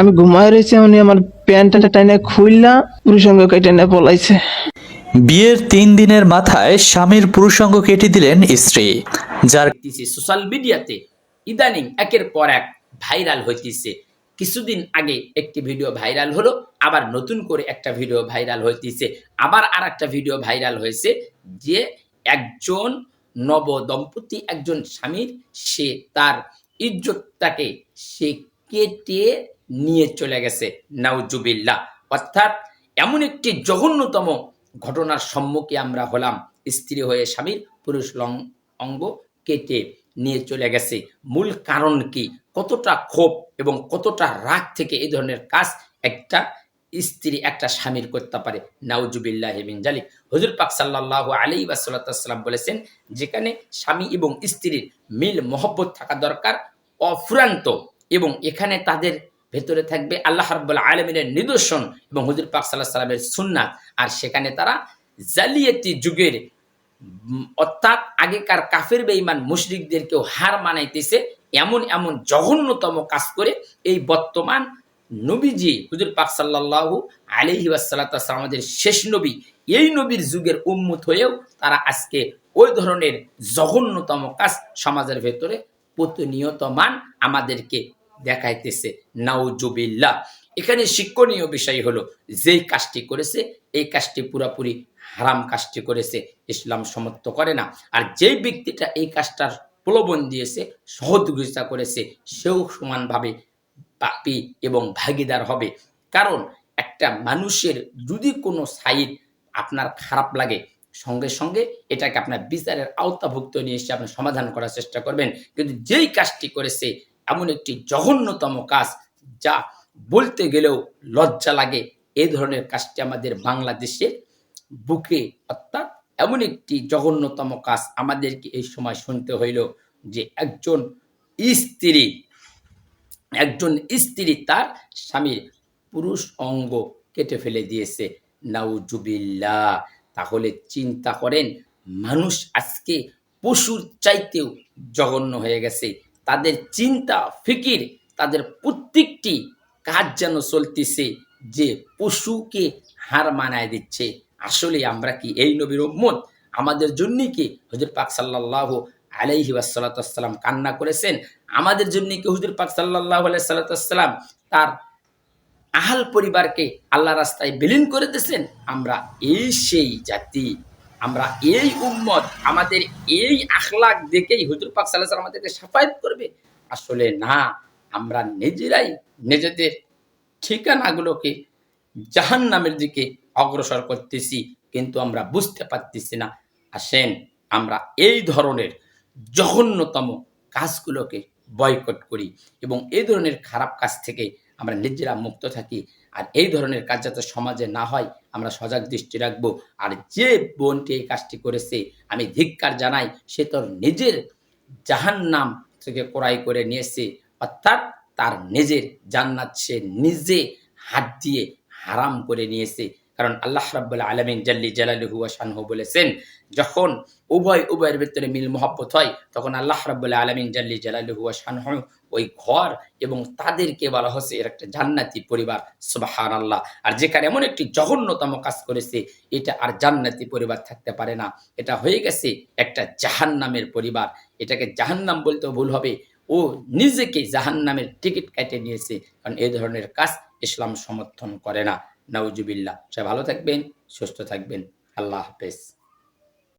আমি ঘুমায় রয়েছি উনি আমার প্যান্টটা টাইনে খুললা পুরুষঙ্গ কেটে পলাইছে। বিয়ের তিন দিনের মাথায় স্বামীর পুরুষাঙ্গ কেটে দিলেন স্ত্রী যার হইতেছে সোশ্যাল মিডিয়াতে ইদানিং একের পর এক ভাইরাল হইতেছে। কিছুদিন আগে একটি ভিডিও ভাইরাল হলো আবার নতুন করে একটা ভিডিও ভাইরাল হইতেছে। আবার আর একটা ভিডিও ভাইরাল হয়েছে যে একজন নব দম্পতি একজন স্বামীর সে তার ইজ্জতটাকে সে কেটে নিয়ে চলে গেছে। নাউজুবিল্লাহ। অর্থাৎ এমন একটি জঘন্যতম ঘটনার সম্মুখে আমরা হলাম। স্ত্রী হয়ে স্বামীর পুরুষ অঙ্গ কেটে নিয়ে চলে গেছে। মূল কারণ কি? কতটা ক্ষোভ এবং কতটা রাগ থেকে এই ধরনের কাজ একটা স্ত্রী, একটা স্বামীর করতে পারে? নাউজুবিল্লাহ বিন জালিক। হজুর পাক সাল্লাহ আলী ওয়াসাল্লাম বলেছেন, যেখানে স্বামী এবং স্ত্রীর মিল মহব্বত থাকা দরকার, অফুরান্ত এবং এখানে তাদের ভেতরে থাকবে আল্লাহ রাব্বুল আলমিনের নিদর্শন এবং হুজুর পাক সাল্লাহ সাল্লামের সুন্নাত। আর সেখানে তারা জালিয়াতি যুগের অর্থাৎ আগেকার কাফের বেঈমান মুশরিকদেরকেও হার মানাইতেছে এমন এমন জঘন্যতম কাজ করে এই বর্তমান নবীজি হুজুর পাক সাল্লাল্লাহু আলাইহি ওয়াসাল্লাম আমাদের শেষ নবী, এই নবীর যুগের উন্মুত হয়েও তারা আজকে ওই ধরনের জঘন্যতম কাজ সমাজের ভেতরে প্রতিনিয়ত মান আমাদেরকে দেখাইতেছে, নাউজুবিল্লাহ। এখানে শিক্ষণীয় বিষয় হলো, যেই কাজটি করেছে, এই কাজটি পুরাপুরি হারাম কাজটি করেছে, ইসলাম সমর্থ করে না। আর যেই ব্যক্তিটা এই কাজটার প্রলোভন দিয়েছে, সহযোগিতা করেছে, সেও সমানভাবে পাপি এবং ভাগিদার হবে। কারণ একটা মানুষের যদি কোনো সাইড আপনার খারাপ লাগে, সঙ্গে সঙ্গে এটাকে আপনার বিচারের আওতাভুক্ত নিয়ে এসে আপনি সমাধান করার চেষ্টা করবেন। কিন্তু যেই কাজটি করেছে এমন একটি জঘন্যতম কাজ যা বলতে গেলেও লজ্জা লাগে। এই ধরনের কাজটি আমাদের বাংলাদেশের বুকে অর্থাৎ এমন একটি জঘন্যতম কাজ আমাদেরকে এই সময় শুনতে হইল যে একজন স্ত্রী একজন স্ত্রী তার স্বামীর পুরুষ অঙ্গ কেটে ফেলে দিয়েছে। নাউজুবিল্লাহ, তাহলে চিন্তা করেন, মানুষ আজকে পশুর চাইতেও জঘন্য হয়ে গেছে। তাদের চিন্তা, ফিকির, তাদের প্রত্যেকটি কাজ যেন চলতেছে, যে পশুকে হার মানায় দিচ্ছে। আসলে আমরা কি এই নবীর উম্মত? আমাদের জন্য কি হজরত পাক সাল্লাহ আলাইহি ওয়াসাল্লাম কান্না করেছেন? আমাদের জন্য কি হুজুর পাক সাল্লাহ আলাই সাল্লাম তার আহাল পরিবারকে আল্লাহ রাস্তায় বিলীন করে দিয়েছেন? আমরা এই সেই জাতি। আমরা এই উম্মত, আমাদের এই আখলাক দেখেই হুজুর পাক সাল্লাহ আমাদেরকে সাফায়াত করবে। আসলে না, আমরা নিজেরাই নিজেদের ঠিকানাগুলোকে জাহান নামের দিকে অগ্রসর করতেছি, কিন্তু আমরা বুঝতে পারতেছি না। আসেন, আমরা এই ধরনের জঘন্যতম কাজগুলোকে বয়কট করি এবং এই ধরনের খারাপ কাজ থেকে আমরা নিজেরা মুক্ত থাকি। আর এই ধরনের কাজ যাতে সমাজে না হয়, আমরা সজাগ দৃষ্টি রাখব। আর যে বোনটি এই কাজটি করেছে, আমি ধিক্কার জানাই, সে তোর নিজের জাহান নাম থেকে ক্রয় করে নিয়েছে। অর্থাৎ তার নিজের জান্নাত সে নিজে হাত দিয়ে হারাম করে নিয়েছে। কারণ আল্লাহ রাব্বুল আলমিন জাল্লি জালালুহু শানহু বলেছেন, যখন উভয়, উভয়ের ভিতরে মিল মহব্বত হয়, তখন আল্লাহ রাব্বুল আলমিন জাল্লি জালালুহু শানহু ওই ঘর এবং তাদেরকে বলা হচ্ছে এর একটা জান্নাতি পরিবার। সুবাহান আল্লাহ আর যেখানে এমন একটি জঘন্যতম কাজ করেছে, এটা আর জান্নাতি পরিবার থাকতে পারে না। এটা হয়ে গেছে একটা জাহান্নামের পরিবার। এটাকে জাহান্নাম বলতেও ভুল হবে। ও নিজেকে জাহান্নামের টিকিট কেটে নিয়েছে, কারণ এই ধরনের কাজ ইসলাম সমর্থন করে না। নাউজুবিল্লাহ। সে ভালো থাকবেন সুস্থ থাকবেন। আল্লাহ হাফেজ।